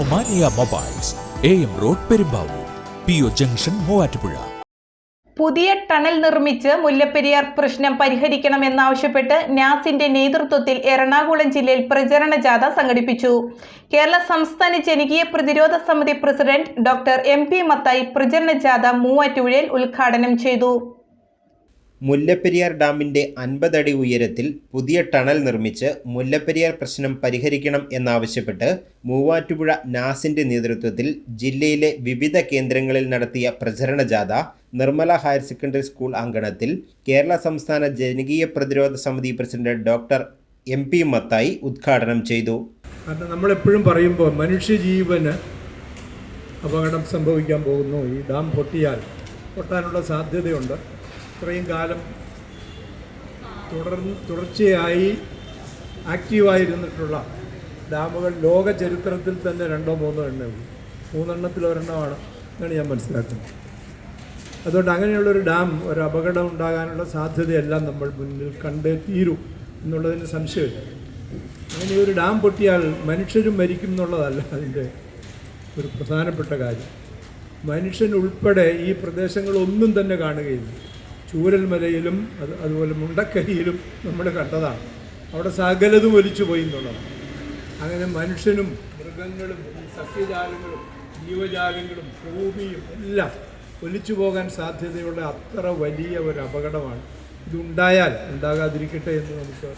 Omania mobiles A M road Perumbavoor P O junction Muvattupuzha. പുതിയ tunnel നിർമ്മിച്ച് മുല്ലപ്പെരിയാർ പ്രശ്നം പരിഹരിക്കണമെന്നാവശ്യപ്പെട്ട് നാസിന്റെ നേതൃത്വത്തിൽ എറണാകുളം ജില്ലയിൽ പ്രചരണ ജാഥ സംഘടിപ്പിച്ചു. കേരള സംസ്ഥാന ജനകീയ പ്രതിരോധ സമിതി president doctor M P Mathai പ്രചരണ ജാഥ മൂവാറ്റുപുഴയിൽ ഉദ്ഘാടനം ചെയ്തു. മുല്ലപ്പെരിയാർ ഡാമിന്റെ അൻപതടി ഉയരത്തിൽ പുതിയ ടണൽ നിർമ്മിച്ച് മുല്ലപ്പെരിയാർ പ്രശ്നം പരിഹരിക്കണം എന്നാവശ്യപ്പെട്ട് മൂവാറ്റുപുഴ നാസിന്റെ നേതൃത്വത്തിൽ ജില്ലയിലെ വിവിധ കേന്ദ്രങ്ങളിൽ നടത്തിയ പ്രചരണ ജാഥ നിർമ്മല ഹയർ സെക്കൻഡറി സ്കൂൾ അങ്കണത്തിൽ കേരള സംസ്ഥാന ജനകീയ പ്രതിരോധ സമിതി president doctor M P Mathai ഉദ്ഘാടനം ചെയ്തു. നമ്മളെപ്പോഴും പറയുമ്പോൾ മനുഷ്യജീവന് അപകടം സംഭവിക്കാൻ പോകുന്നു. ഈ ഡാം പൊട്ടിയാൽ പൊട്ടാനുള്ള സാധ്യതയുണ്ട്. ഇത്രയും കാലം തുടർന്ന് തുടർച്ചയായി ആക്റ്റീവായിരുന്നിട്ടുള്ള ഡാമുകൾ ലോക ചരിത്രത്തിൽ തന്നെ രണ്ടോ മൂന്നോ എണ്ണേ ഉള്ളൂ. മൂന്നെണ്ണത്തിൽ ഒരെണ്ണമാണ് എന്നാണ് ഞാൻ മനസ്സിലാക്കുന്നത്. അതുകൊണ്ട് അങ്ങനെയുള്ളൊരു ഡാം ഒരു അപകടം ഉണ്ടാകാനുള്ള സാധ്യതയെല്ലാം നമ്മൾ മുന്നിൽ കണ്ടേ തീരൂ എന്നുള്ളതിന് സംശയമില്ല. അങ്ങനെ ഒരു ഡാം പൊട്ടിയാൽ മനുഷ്യരും മരിക്കും എന്നുള്ളതല്ല അതിന്റെ ഒരു പ്രധാനപ്പെട്ട കാര്യം. മനുഷ്യൻ ഉൾപ്പെടെ ഈ പ്രദേശങ്ങളൊന്നും തന്നെ കാണുകയില്ല. ചൂരൽമലയിലും അത് അതുപോലെ മുണ്ടക്കരിയിലും നമ്മൾ കണ്ടതാണ്. അവിടെ സകലതും ഒലിച്ചു പോയി എന്നുള്ളതാണ്. അങ്ങനെ മനുഷ്യനും മൃഗങ്ങളും സസ്യജാലങ്ങളും ജീവജാലങ്ങളും ഭൂമിയും എല്ലാം ഒലിച്ചു പോകാൻ സാധ്യതയുള്ള അത്ര വലിയ ഒരു അപകടമാണ്. ഇതുണ്ടായാൽ ഉണ്ടാകാതിരിക്കട്ടെ എന്ന് നമുക്ക്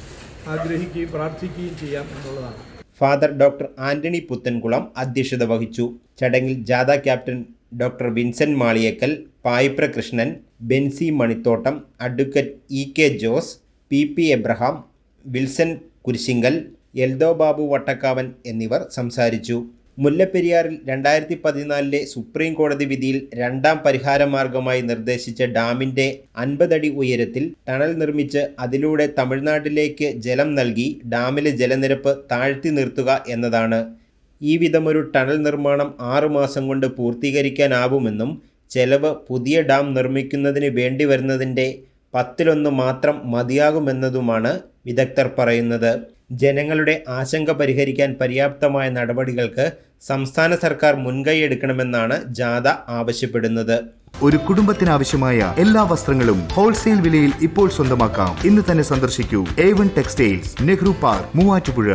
ആഗ്രഹിക്കുകയും പ്രാർത്ഥിക്കുകയും ചെയ്യാം എന്നുള്ളതാണ്. ഫാദർ ഡോക്ടർ ആന്റണി പുത്തൻകുളം അധ്യക്ഷത വഹിച്ചു. ചടങ്ങിൽ ജാഥ captain doctor Vincent Maliyekkal Payipra Krishnan Bency Manithottam advocate E K Jose P P Abraham Wilson Kurisinkal Eldho Babu Vattakkavan എന്നിവർ സംസാരിച്ചു. മുല്ലപ്പെരിയാറിൽ രണ്ടായിരത്തി പതിനാലിലെ സുപ്രീം കോടതി വിധിയിൽ രണ്ടാം പരിഹാര മാർഗമായി നിർദ്ദേശിച്ച ഡാമിന്റെ അൻപതടി ഉയരത്തിൽ ടണൽ നിർമ്മിച്ച് അതിലൂടെ തമിഴ്നാട്ടിലേക്ക് ജലം നൽകി ഡാമിലെ ജലനിരപ്പ് താഴ്ത്തി നിർത്തുക എന്നതാണ്. ഈ വിധമൊരു ടണൽ നിർമ്മാണം ആറു മാസം കൊണ്ട് പൂർത്തീകരിക്കാനാവുമെന്നും ചെലവ് പുതിയ ഡാം നിർമ്മിക്കുന്നതിന് വേണ്ടി വരുന്നതിന്റെ പത്തിലൊന്ന് മാത്രം മതിയാകുമെന്നതുമാണ് വിദഗ്ധർ പറയുന്നത്. ജനങ്ങളുടെ ആശങ്ക പരിഹരിക്കാൻ പര്യാപ്തമായ നടപടികൾക്ക് സംസ്ഥാന സർക്കാർ മുൻകൈ എടുക്കണമെന്നാണ് ജാഥ ആവശ്യപ്പെടുന്നത്. ഒരു കുടുംബത്തിനാവശ്യമായ എല്ലാ വസ്ത്രങ്ങളും ഹോൾസെയിൽ വിലയിൽ ഇപ്പോൾ സ്വന്തമാക്കാം. ഇന്ന് തന്നെ സന്ദർശിക്കൂ. A one textiles Nehru park Muvattupuzha.